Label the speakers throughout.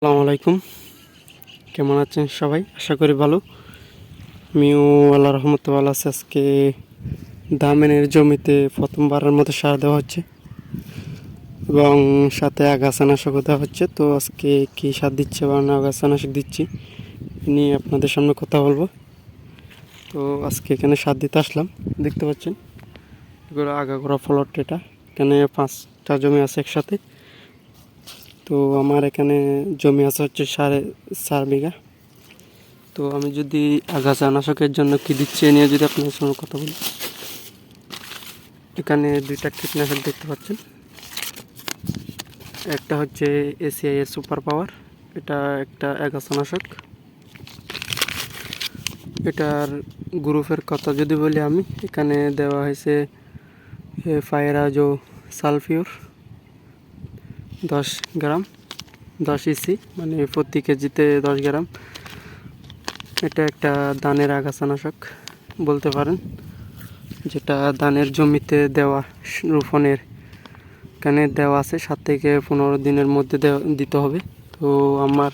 Speaker 1: আসসালামু আলাইকুম। কেমন আছেন সবাই? আশা করি ভালো। আমিও আল্লাহ রহমত আছে। আজকে দামেনের জমিতে প্রথমবারের মতো সার দেওয়া হচ্ছে এবং সাথে আগাছা আগাছানাশকও দেওয়া হচ্ছে। তো আজকে কী সার দিচ্ছে বা না আগাছানাশক দিচ্ছি এ নিয়ে আপনাদের সামনে কথা বলব। তো আজকে এখানে সার দিতে আসলাম, দেখতে পাচ্ছেন। এগুলো আগাগোড়া ফলট এটা। এখানে পাঁচটা জমি আছে একসাথে। তো আমার এখানে জমি আছে হচ্ছে সাড়ে চার বিঘা। তো আমি যদি আগাছা নাশকের জন্য কি দিচ্ছি এ নিয়ে যদি আপনার সঙ্গে কথা বলি। এখানে দুইটা কীটনাশক দেখতে পাচ্ছেন। একটা হচ্ছে এসিআই এর সুপার পাওয়ার এটা একটা আগাছা নাশক। এটার গ্রুপের কথা যদি বলি আমি, এখানে দেওয়া হয়েছে ফায়ারাজো সালফিওর। দশ গ্রাম, দশ ইসি মানে প্রতি কেজিতে দশ গ্রাম। এটা একটা ধানের আগাছানাশক, বলতে পারেন, যেটা ধানের জমিতে দেওয়া রোপণের, এখানে দেওয়া আছে, সাত থেকে পনেরো দিনের মধ্যে দিতে হবে। তো আমার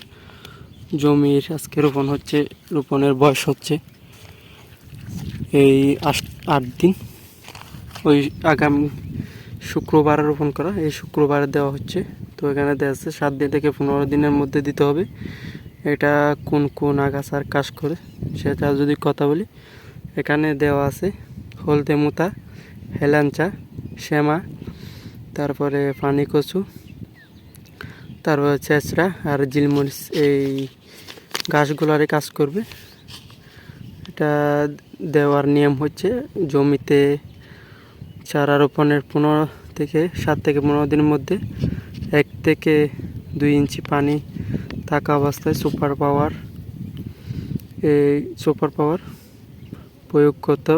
Speaker 1: জমির আজকে রোপণ হচ্ছে, রোপণের বয়স হচ্ছে এই আট দিন। ওই আগামী শুক্রবার রোপণ করা, এই শুক্রবারে দেওয়া হচ্ছে। তো এখানে দেওয়া আছে সাত দিন থেকে পনেরো দিনের মধ্যে দিতে হবে। এটা কোন কোন আগাছার কাজ করে, সেটা যদি কথা বলি, এখানে দেওয়া আছে হলদে মুতা, হেলাঞ্চা, শ্যামা, তারপরে পানি কচু তারপরে চেঁচড়া আর জিলমরিচ, এই গাছগুলারে কাজ করবে। এটা দেওয়ার নিয়ম হচ্ছে জমিতে চারা রোপণের পনেরো থেকে সাত থেকে পনেরো দিনের মধ্যে এক থেকে দুই ইঞ্চি পানি থাকা অবস্থায় সুপার পাওয়ার, এই সুপার পাওয়ার প্রয়োগ করতে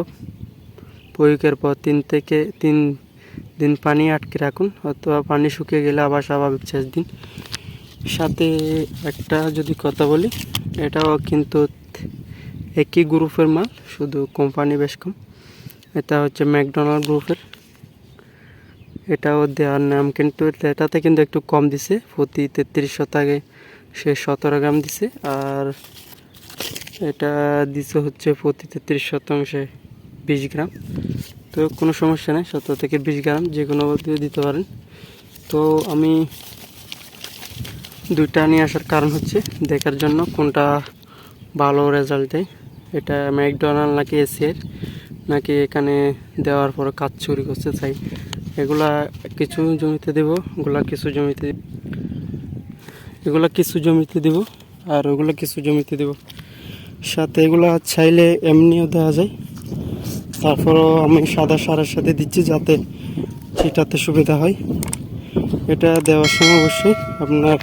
Speaker 1: প্রয়োগের পর তিন থেকে তিন দিন পানি আটকে রাখুন, অথবা পানি শুকিয়ে গেলে আবার স্বাভাবিক সেচ দিন। সাথে একটা যদি কথা বলি, এটাও কিন্তু একই গ্রুপের মাল, শুধু কোম্পানি বেশ কম। এটা হচ্ছে ম্যাকডোনাল্ড গ্রুপের। এটাও দেওয়ার নাম কিন্তু, এটাতে কিন্তু একটু কম দিছে, প্রতি তেত্রিশ শতাংশে সে সতেরো গ্রাম দিছে, আর এটা দিছে হচ্ছে প্রতি তেত্রিশ শতাংশে বিশ গ্রাম। তো কোনো সমস্যা নেই, সতেরো থেকে বিশ গ্রাম যে কোনো দিতে পারেন। তো আমি দুইটা নিয়ে আসার কারণ হচ্ছে, দেখার জন্য কোনটা ভালো রেজাল্ট দেয়। এটা ম্যাকডোনাল্ড নাকি এসিএর নাকি এখানে দেওয়ার পর কাজ চুরি করছে, তাই এগুলা কিছু জমিতে দেব এগুলা কিছু জমিতে এগুলা কিছু জমিতে দেব আর ওগুলো কিছু জমিতে দেব। সাথে এগুলা চাইলে এমনিও দেওয়া যায়। তারপরও আমি সাদা সারের সাথে দিচ্ছি যাতে ছিটাতে সুবিধা হয়। এটা দেওয়ার সময় অবশ্যই আপনার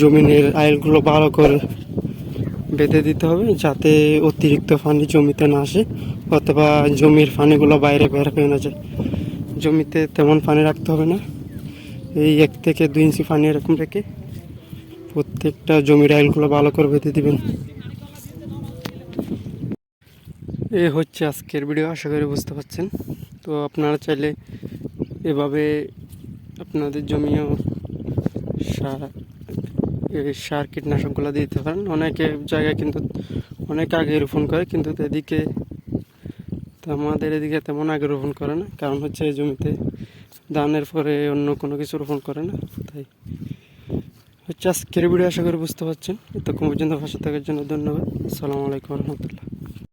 Speaker 1: জমিনের আইলগুলো ভালো করে বেঁধে দিতে হবে যাতে অতিরিক্ত পানি জমিতে না আসে অথবা জমির পানিগুলো বাইরে বের হয়ে না যায়। জমিতে তেমন পানি রাখতে হবে না। এই এক থেকে দুই ইঞ্চি পানি এরকম রেখে প্রত্যেকটা জমির আইলগুলো ভালো করে বেঁধে দিবেন। এ হচ্ছে আজকের ভিডিও, আশা করি বুঝতে পারছেন। তো আপনারা চাইলে এভাবে আপনাদের জমিও সার সার কীটনাশকগুলো দিতে পারেন। অনেকে জায়গায় কিন্তু, অনেক আগে রোপণ করে, কিন্তু এদিকে তো আমাদের এদিকে তেমন আগে রোপণ করে না। কারণ হচ্ছে এই জমিতে ধানের পরে অন্য কোনো কিছু রোপণ করে না। তাই হচ্ছে আজকের ভিডিও আশা করে বুঝতে পারছেন। এতক্ষণ পর্যন্ত ভাষা থাকার জন্য ধন্যবাদ। আসসালামু আলাইকুম রহমতুল্লাহ।